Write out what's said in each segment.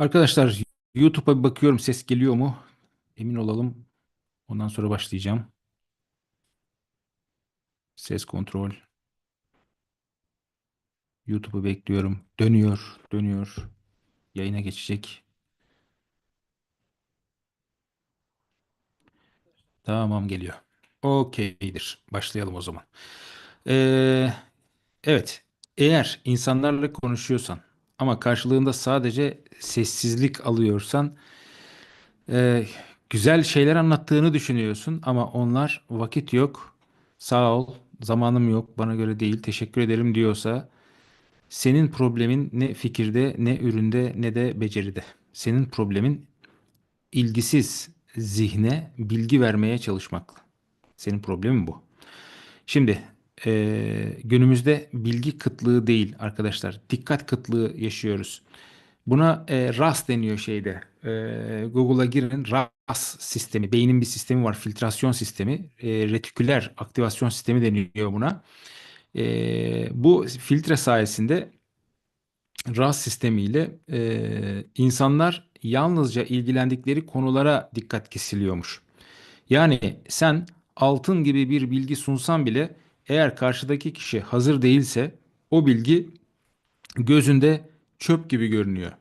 Arkadaşlar YouTube'a bir bakıyorum ses geliyor mu? Emin olalım. Ondan sonra başlayacağım. Ses kontrol. YouTube'u bekliyorum. Dönüyor, dönüyor. Yayına geçecek. Tamam geliyor. Okeydir. Başlayalım o zaman. Ee, evet. Eğer insanlarla konuşuyorsan ama karşılığında sadece sessizlik alıyorsan Ee, güzel şeyler anlattığını düşünüyorsun ama onlar vakit yok, sağ ol, zamanım yok, bana göre değil, teşekkür ederim diyorsa senin problemin ne fikirde, ne üründe, ne de beceride. Senin problemin ilgisiz zihne bilgi vermeye çalışmak. Senin problemin bu. Şimdi eee, günümüzde bilgi kıtlığı değil arkadaşlar, dikkat kıtlığı yaşıyoruz. Buna e, RAS deniyor şeyde. E, Google'a girin RAS sistemi. Beynin bir sistemi var. Filtrasyon sistemi. E, retiküler aktivasyon sistemi deniliyor buna. E, bu filtre sayesinde RAS sistemiyle e, insanlar yalnızca ilgilendikleri konulara dikkat kesiliyormuş. Yani sen altın gibi bir bilgi sunsan bile eğer karşıdaki kişi hazır değilse o bilgi gözünde çöp gibi görünüyor.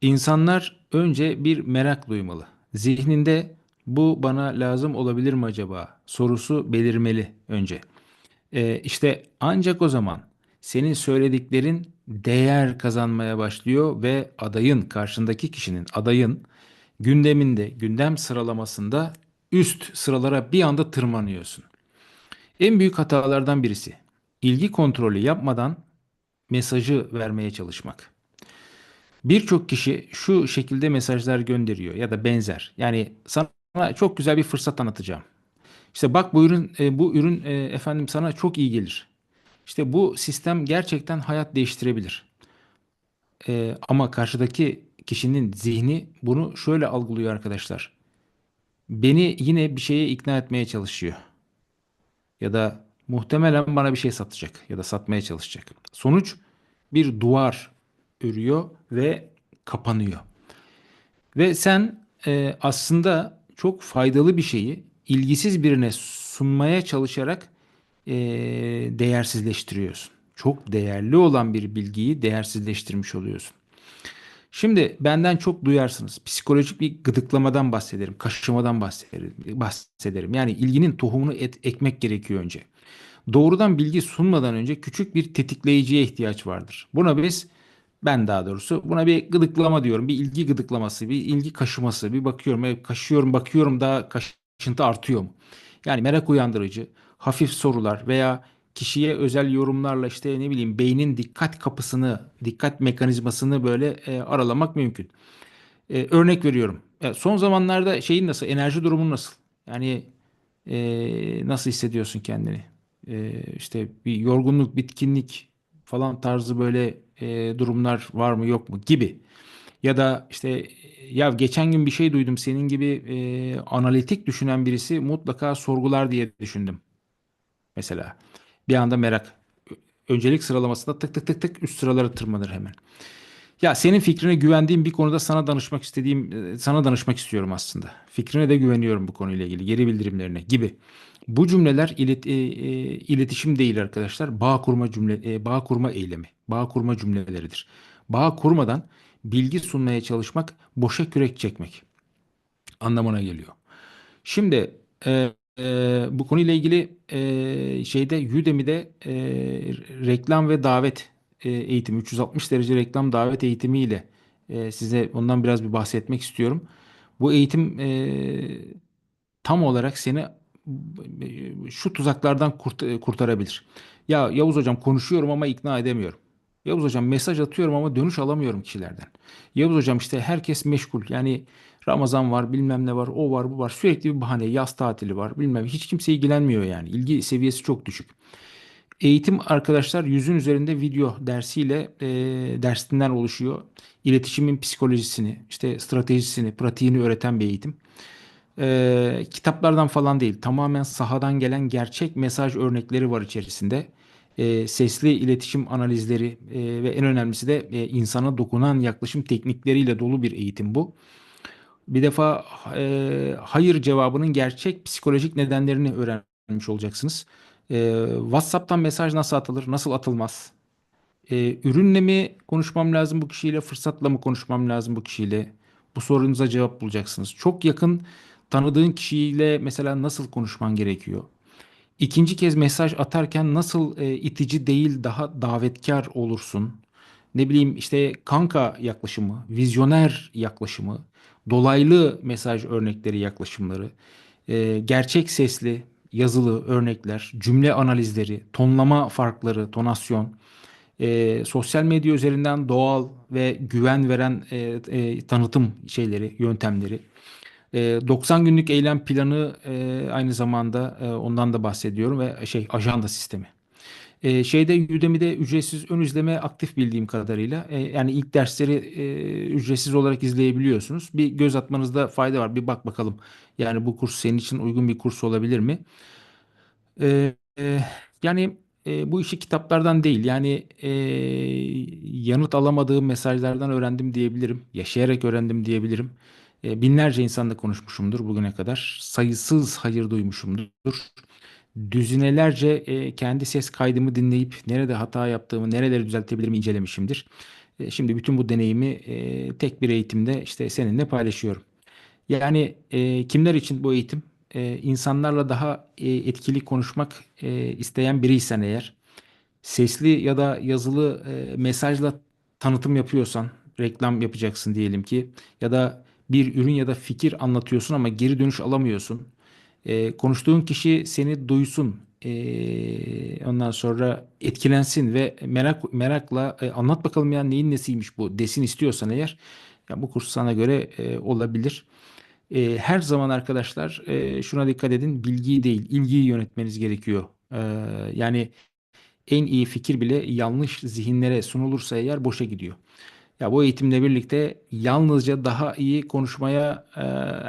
İnsanlar önce bir merak duymalı. Zihninde bu bana lazım olabilir mi acaba sorusu belirmeli önce. Ee, işte ancak o zaman senin söylediklerin değer kazanmaya başlıyor ve adayın, karşındaki kişinin, adayın gündeminde, gündem sıralamasında üst sıralara bir anda tırmanıyorsun. En büyük hatalardan birisi ilgi kontrolü yapmadan mesajı vermeye çalışmak. Birçok kişi şu şekilde mesajlar gönderiyor ya da benzer. Yani sana çok güzel bir fırsat anlatacağım. İşte bak bu ürün e, bu ürün e, efendim sana çok iyi gelir. İşte bu sistem gerçekten hayat değiştirebilir. E, ama karşıdaki kişinin zihni bunu şöyle algılıyor arkadaşlar. Beni yine bir şeye ikna etmeye çalışıyor. Ya da muhtemelen bana bir şey satacak ya da satmaya çalışacak. Sonuç bir duvar örüyor ve kapanıyor. Ve sen e, aslında çok faydalı bir şeyi ilgisiz birine sunmaya çalışarak e, değersizleştiriyorsun. Çok değerli olan bir bilgiyi değersizleştirmiş oluyorsun. Şimdi benden çok duyarsınız. Psikolojik bir gıdıklamadan bahsederim, kaşımadan bahsederim. bahsederim. Yani ilginin tohumunu et, ekmek gerekiyor önce. Doğrudan bilgi sunmadan önce küçük bir tetikleyiciye ihtiyaç vardır. Buna biz ben daha doğrusu buna bir gıdıklama diyorum. Bir ilgi gıdıklaması, bir ilgi kaşıması. Bir bakıyorum, evet, kaşıyorum, bakıyorum daha kaşıntı artıyor mu? Yani merak uyandırıcı, hafif sorular veya kişiye özel yorumlarla işte ne bileyim beynin dikkat kapısını, dikkat mekanizmasını böyle e, aralamak mümkün. E, örnek veriyorum. E, son zamanlarda şeyin nasıl, enerji durumun nasıl? Yani e, nasıl hissediyorsun kendini? E, işte bir yorgunluk, bitkinlik falan tarzı böyle e, durumlar var mı yok mu gibi. Ya da işte ya geçen gün bir şey duydum senin gibi e, analitik düşünen birisi mutlaka sorgular diye düşündüm mesela. Bir anda merak. Öncelik sıralamasında tık tık tık tık üst sıralara tırmanır hemen. Ya senin fikrine güvendiğim bir konuda sana danışmak istediğim, e, sana danışmak istiyorum aslında. Fikrine de güveniyorum bu konuyla ilgili, geri bildirimlerine gibi. Bu cümleler ilet, e, e, iletişim değil arkadaşlar. Bağ kurma cümle, e, bağ kurma eylemi, bağ kurma cümleleridir. Bağ kurmadan bilgi sunmaya çalışmak boşa kürek çekmek anlamına geliyor. Şimdi e, e, bu konuyla ilgili e, şeyde Udemy'de e, reklam ve davet e, eğitimi 360 derece reklam davet eğitimiyle e, size ondan biraz bir bahsetmek istiyorum. Bu eğitim e, tam olarak seni şu tuzaklardan kurt kurtarabilir. Ya Yavuz hocam konuşuyorum ama ikna edemiyorum. Yavuz hocam mesaj atıyorum ama dönüş alamıyorum kişilerden. Yavuz hocam işte herkes meşgul. Yani Ramazan var, bilmem ne var, o var, bu var. Sürekli bir bahane, yaz tatili var, bilmem. Hiç kimse ilgilenmiyor yani. İlgi seviyesi çok düşük. Eğitim arkadaşlar yüzün üzerinde video dersiyle e, dersinden oluşuyor. İletişimin psikolojisini, işte stratejisini, pratiğini öğreten bir eğitim. E, kitaplardan falan değil, tamamen sahadan gelen gerçek mesaj örnekleri var içerisinde. e, sesli iletişim analizleri e, ve en önemlisi de e, insana dokunan yaklaşım teknikleriyle dolu bir eğitim bu. Bir defa e, hayır cevabının gerçek psikolojik nedenlerini öğrenmiş olacaksınız. E, WhatsApp'tan mesaj nasıl atılır, nasıl atılmaz? E, ürünle mi konuşmam lazım bu kişiyle, fırsatla mı konuşmam lazım bu kişiyle? Bu sorunuza cevap bulacaksınız. Çok yakın tanıdığın kişiyle mesela nasıl konuşman gerekiyor? İkinci kez mesaj atarken nasıl e, itici değil daha davetkar olursun? Ne bileyim işte kanka yaklaşımı, vizyoner yaklaşımı, dolaylı mesaj örnekleri yaklaşımları, e, gerçek sesli yazılı örnekler, cümle analizleri, tonlama farkları, tonasyon, e, sosyal medya üzerinden doğal ve güven veren e, e, tanıtım şeyleri, yöntemleri. E, 90 günlük eylem planı e, aynı zamanda e, ondan da bahsediyorum ve şey ajanda sistemi. E, şeyde Udemy'de ücretsiz ön izleme aktif bildiğim kadarıyla. E, yani ilk dersleri e, ücretsiz olarak izleyebiliyorsunuz. Bir göz atmanızda fayda var. Bir bak bakalım. Yani bu kurs senin için uygun bir kurs olabilir mi? E, e, yani e, bu işi kitaplardan değil. Yani e, yanıt alamadığım mesajlardan öğrendim diyebilirim. Yaşayarak öğrendim diyebilirim. E, binlerce insanla konuşmuşumdur bugüne kadar. Sayısız hayır duymuşumdur. Düzinelerce e, kendi ses kaydımı dinleyip nerede hata yaptığımı, nereleri düzeltebilirim incelemişimdir. E, şimdi bütün bu deneyimi e, tek bir eğitimde işte seninle paylaşıyorum. Yani e, kimler için bu eğitim? E, insanlarla daha e, etkili konuşmak e, isteyen biriysen eğer, sesli ya da yazılı e, mesajla tanıtım yapıyorsan, reklam yapacaksın diyelim ki ya da bir ürün ya da fikir anlatıyorsun ama geri dönüş alamıyorsun. E, konuştuğun kişi seni duysun. E, ondan sonra etkilensin ve merak merakla e, anlat bakalım ya neyin nesiymiş bu desin istiyorsan eğer ya bu kurs sana göre e, olabilir. E, her zaman arkadaşlar e, şuna dikkat edin bilgiyi değil ilgiyi yönetmeniz gerekiyor. E, yani en iyi fikir bile yanlış zihinlere sunulursa eğer boşa gidiyor. Ya bu eğitimle birlikte yalnızca daha iyi konuşmaya e,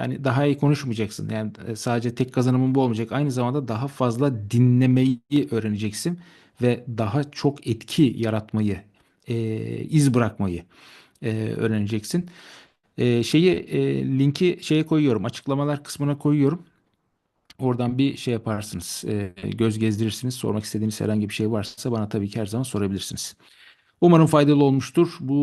yani daha iyi konuşmayacaksın. Yani e, sadece tek kazanımın bu olmayacak. Aynı zamanda daha fazla dinlemeyi öğreneceksin ve daha çok etki yaratmayı, e, iz bırakmayı öğreneceksin. Şeyi linki şeye koyuyorum, açıklamalar kısmına koyuyorum. Oradan bir şey yaparsınız, göz gezdirirsiniz. Sormak istediğiniz herhangi bir şey varsa bana tabii ki her zaman sorabilirsiniz. Umarım faydalı olmuştur. Bu